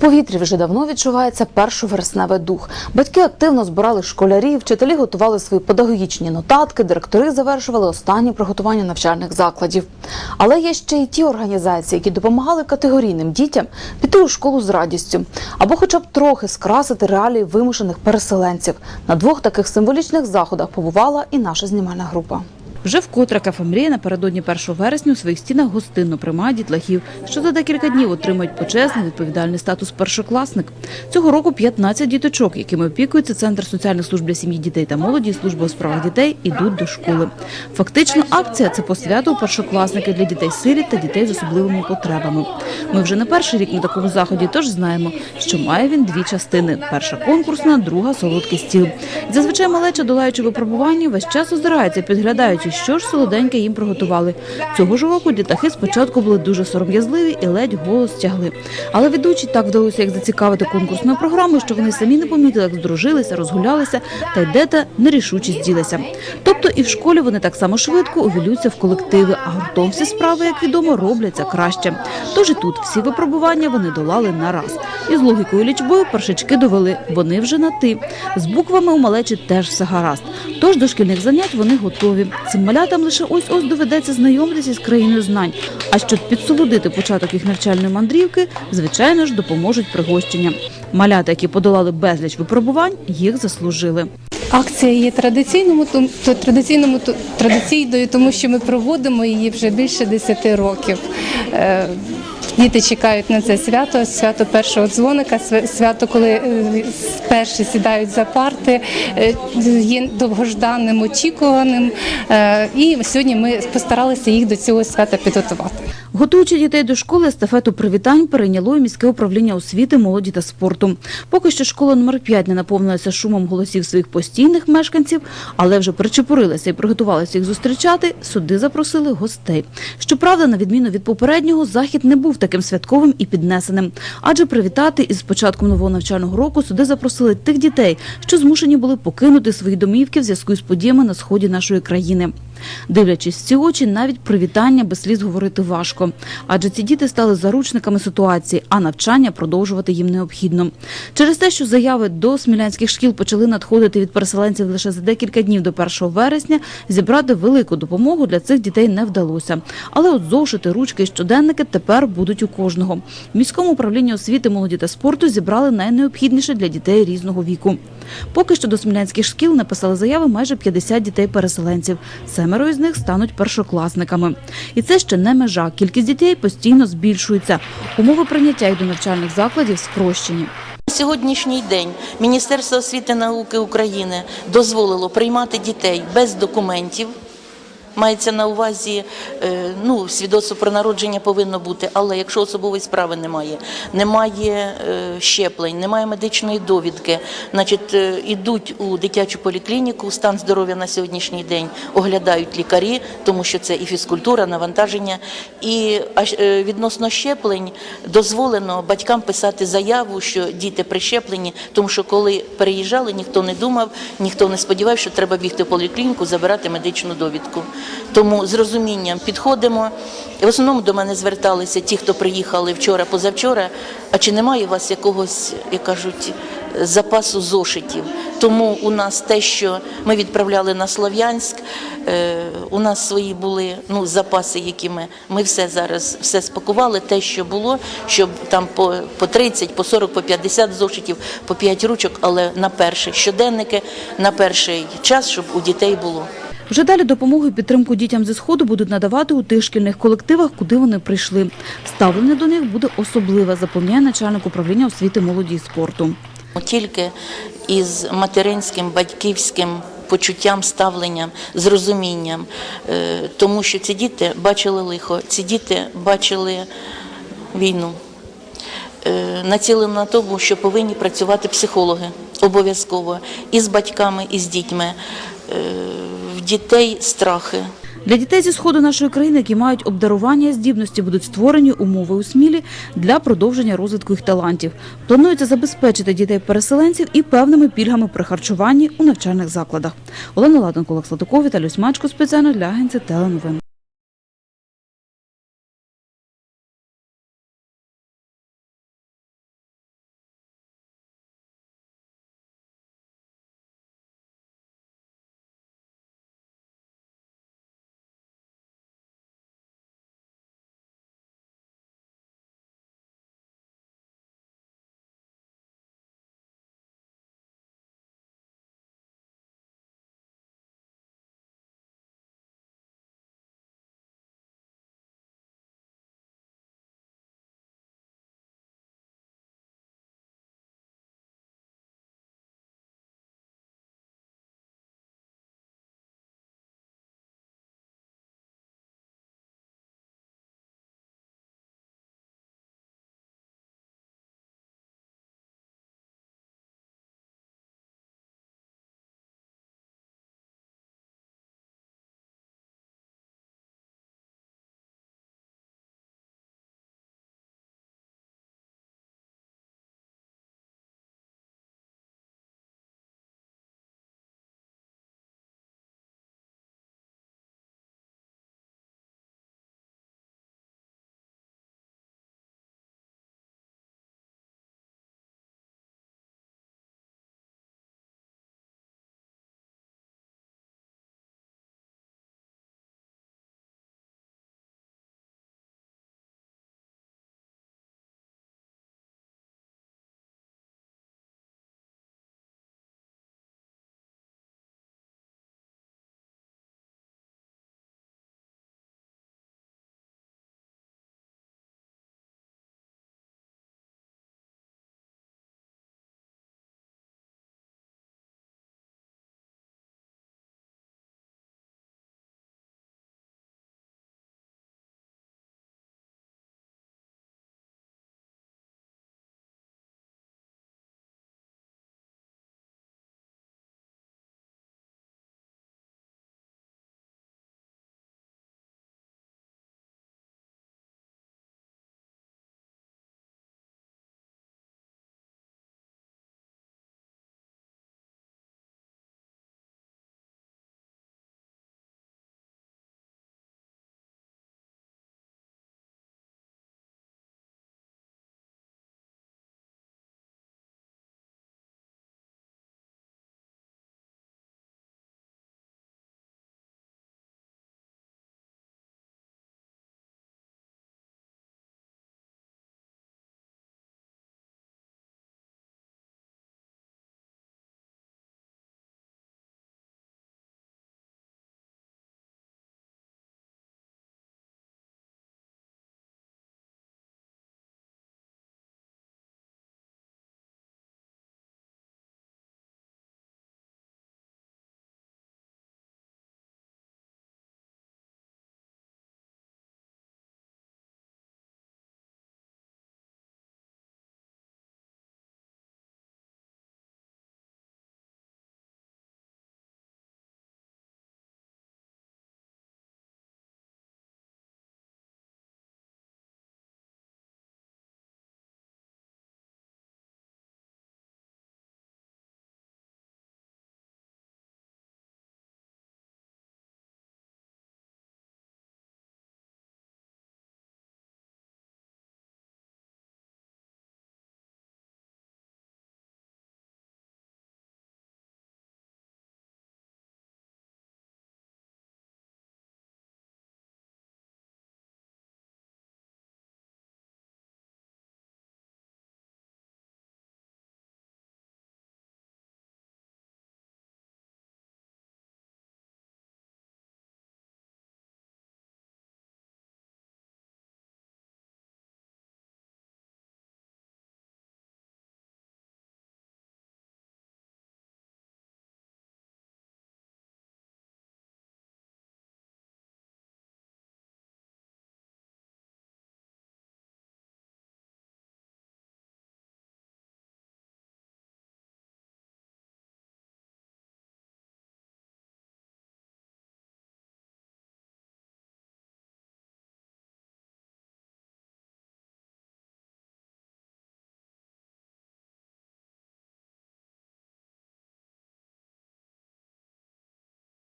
повітрі вже давно відчувається першовересневий дух. Батьки активно збирали школярів, вчителі готували свої педагогічні нотатки, директори завершували останні приготування навчальних закладів. Але є ще й ті організації, які допомагали категорійним дітям піти у школу з радістю або, хоча б трохи скрасити реалії вимушених переселенців. На двох таких символічних заходах побувала і наша знімальна група. Вже вкотре кафе «Мрія» напередодні 1 вересня у своїх стінах гостинно приймає дітлахів, що за декілька днів отримають почесний відповідальний статус першокласник. Цього року 15 діточок, якими опікується Центр соціальних служб для сім'ї, дітей та молоді і служба у справах дітей, ідуть до школи. Фактично, акція це посвято у першокласники для дітей сиріт та дітей з особливими потребами. Ми вже не перший рік на такому заході, тож знаємо, що має він дві частини: перша конкурсна, друга солодкий стіл. Зазвичай малеча, долаючи випробування, весь час озирається, підглядаючи, що ж солоденьке їм приготували. Цього ж року дітлахи спочатку були дуже сором'язливі і ледь голос тягли. Але ведучі так вдалося їх зацікавити конкурсною програмою, що вони самі не помітили, як здружилися, розгулялися та й де-та нерішучість ділися. Тобто і в школі вони так само швидко увілюються в колективи, а гуртом всі справи, як відомо, робляться краще. Тож і тут всі випробування вони долали на раз. І з логікою лічбою першачки довели, вони вже на ти. З буквами у малечі теж все гаразд. Тож до шкільних занять вони готові. Малятам лише ось-ось доведеться знайомитися з країною знань. А щоб підсолодити початок їх навчальної мандрівки, звичайно ж, допоможуть пригощення. Малята, які подолали безліч випробувань, їх заслужили. Акція є традиційному, то традиційному то- традиційною, тому що ми проводимо її вже більше 10 років. Діти чекають на це свято, свято першого дзвоника, свято, коли е, перші сідають за парти, е, є довгожданним, очікуваним. Е, І сьогодні ми постаралися їх до цього свята підготувати. Готуючи дітей до школи, естафету привітань перейняло і міське управління освіти, молоді та спорту. Поки що школа номер 5 не наповнилася шумом голосів своїх постійних мешканців, але вже причепурилися і приготувалися їх зустрічати. Суди запросили гостей. Щоправда, на відміну від попереднього, захід не був таким святковим і піднесеним. Адже привітати із початком нового навчального року суди запросили тих дітей, що змушені були покинути свої домівки в зв'язку з подіями на сході нашої країни. Дивлячись ці очі, навіть привітання без сліз говорити важко, адже ці діти стали заручниками ситуації, а навчання продовжувати їм необхідно. Через те, що заяви до смілянських шкіл почали надходити від переселенців лише за декілька днів до 1 вересня, зібрати велику допомогу для цих дітей не вдалося. Але от зошити, ручки і щоденники тепер будуть у кожного. В міському управлінні освіти, молоді та спорту зібрали найнеобхідніше для дітей різного віку. Поки що до смілянських шкіл написали заяви майже 50 дітей-переселенців. Семеро із них стануть першокласниками. І це ще не межа. Кількість дітей постійно збільшується. Умови прийняття й до навчальних закладів спрощені. На Сьогоднішній день Міністерство освіти і науки України дозволило приймати дітей без документів. Мається на увазі, е, ну, свідоцтво про народження повинно бути, але якщо особової справи немає, немає е, щеплень, немає медичної довідки, значить, е, ідуть у дитячу поліклініку, стан здоров'я на сьогоднішній день оглядають лікарі, тому що це і фізкультура, навантаження. І відносно щеплень дозволено батькам писати заяву, що діти прищеплені, тому що коли переїжджали, ніхто не думав, ніхто не сподівався, що треба бігти в поліклініку, забирати медичну довідку. Тому з розумінням підходимо. В основному до мене зверталися ті, хто приїхали вчора, позавчора. А чи немає у вас якогось, як кажуть, запасу зошитів? Тому у нас те, що ми відправляли на Слов'янськ, е, у нас свої були ну, запаси, які ми, ми все зараз все спакували, те, що було, щоб там по, по 30, по 40, по 50 зошитів, по 5 ручок, але на перші щоденники, на перший час, щоб у дітей було. Вже далі допомогу і підтримку дітям зі сходу будуть надавати у тих шкільних колективах, куди вони прийшли. Ставлення до них буде особливе, запевняє начальник управління освіти, молоді і спорту. Тільки із материнським, батьківським почуттям, ставленням, з розумінням, Е, тому що ці діти бачили лихо, ці діти бачили війну. Е, Націлено на тому, що повинні працювати психологи обов'язково і з батьками, і з дітьми. Е, В дітей страхи. Для дітей зі сходу нашої країни, які мають обдарування і здібності, будуть створені умови у Смілі для продовження розвитку їх талантів. Планується забезпечити дітей-переселенців і певними пільгами при харчуванні у навчальних закладах. Олена Ладенко, Олег Сладоков, Віталій Смачко спеціально для агенції теленовин.